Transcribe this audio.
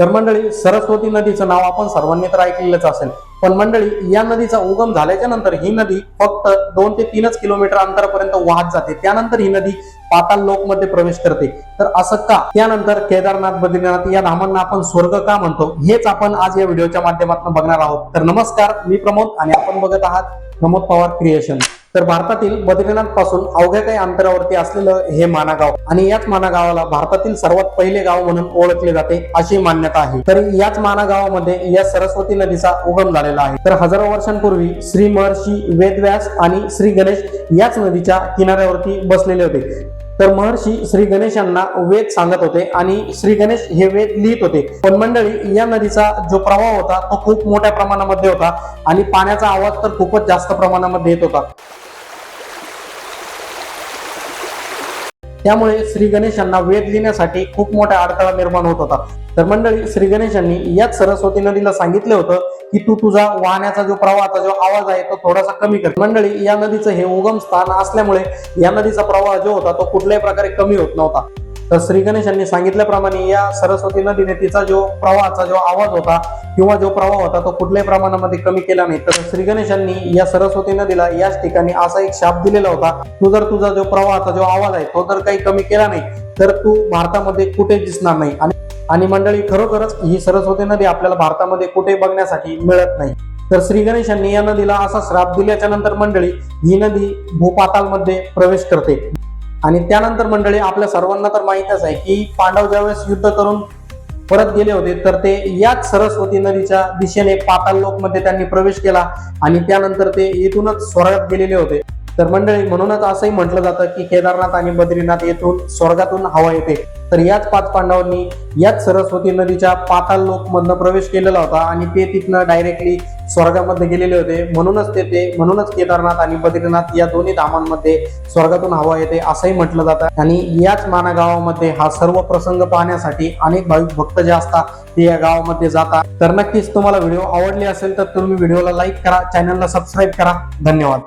तर मंडळी सरस्वती नदीचं नाव आपण सर्वांनी तर ऐकलेलंच असेल. पण मंडळी या नदीचा उगम झाल्याच्यानंतर ही नदी फक्त दोन ते तीनच किलोमीटर अंतरापर्यंत वाहत जाते. त्यानंतर ही नदी पाताल लोक मध्ये प्रवेश करते. तर असं का? त्यानंतर केदारनाथ बद्रीनाथ या धामांना आपण स्वर्ग का म्हणतो? हेच आपण आज या व्हिडिओच्या माध्यमातून बघणार आहोत. तर नमस्कार मी प्रमोद आणि आपण बघत आहात प्रमोद पवार क्रिएशन. तर भारतातील बद्रीनाथपासून अवघ्या काही अंतरावरती असलेलं हे माना गाव आणि याच माना गावाला भारतातील सर्वात पहिले गाव म्हणून ओळखले जाते अशी मान्यता आहे. तर याच माना गावामध्ये या सरस्वती नदीचा उगम झालेला आहे. तर हजारो वर्षांपूर्वी श्री महर्षी वेदव्यास आणि श्री गणेश याच नदीच्या किनाऱ्यावरती बसलेले होते. तर महर्षी श्री गणेशांना वेद सांगत होते आणि श्री गणेश हे वेद लिहित होते. पण मंडळी या नदीचा जो प्रवाह होता तो खूप मोठ्या प्रमाणामध्ये होता आणि पाण्याचा आवाज तर खूपच जास्त प्रमाणामध्ये येत होता. त्यामुळे श्री गणेशांना वेध लिहिण्यासाठी खूप मोठा अडथळा निर्माण होत होता. तर मंडळी श्री गणेशांनी याच सरस्वती नदीला सांगितलं होतं की तू तुझा वाहण्याचा जो प्रवाहाचा जो आवाज आहे तो थोडासा कमी कर. मंडळी या नदीचं हे उगम स्थान असल्यामुळे या नदीचा प्रवाह जो होता तो कुठल्याही प्रकारे कमी होत नव्हता. तर श्री गणेशांनी सांगितल्याप्रमाणे या सरस्वती नदीने तिचा जो प्रवाहाचा जो आवाज होता किंवा जो प्रवाह होता तो कुठल्याही प्रमाणामध्ये कमी केला नाही. तर श्री गणेशांनी या सरस्वती नदीला याच ठिकाणी असा एक शाप दिलेला होता. तू जर तुझा जो प्रवाहाचा जो आवाज आहे तो जर काही कमी केला नाही तर तू भारतामध्ये कुठे दिसणार नाही. आणि आणि मंडळी खरोखरच ही सरस्वती नदी आपल्याला भारतामध्ये कुठे बघण्यासाठी मिळत नाही. तर श्री गणेशांनी या नदीला असा श्राप दिल्याच्या नंतर मंडळी ही नदी भूपातालमध्ये प्रवेश करते. आणि त्यानंतर मंडळी आपल्या सर्वांना तर माहीतच आहे की पांडव ज्यावेळेस युद्ध करून परत गेले होते. तर ते याच सरस्वती नदीच्या दिशेने पाताल लोकमध्ये त्यांनी प्रवेश केला आणि त्यानंतर ते येथूनच स्वर्गात गेलेले होते. तर मंडळी म्हणूनच असंही म्हटलं जातं की केदारनाथ आणि बद्रीनाथ येथून स्वर्गातून हवा येते. तर याच पाच पांडवांनी याच सरस्वती नदीच्या पाताल लोकमधनं प्रवेश केलेला होता आणि ते तिथनं डायरेक्टली स्वर्गामध्ये गेलेले होते. म्हणूनच ते म्हणूनच केदारनाथ आणि बद्रीनाथ या दोन्ही धामांमध्ये स्वर्गातून हवा येते असंही म्हटलं जातं. आणि याच माना गावामध्ये हा सर्व प्रसंग पाहण्यासाठी अनेक भाविक भक्त जे असतात ते या गावामध्ये जातात. तर नक्कीच तुम्हाला व्हिडिओ आवडली असेल तर तुम्ही व्हिडिओला लाईक करा चॅनलला सबस्क्राईब करा. धन्यवाद.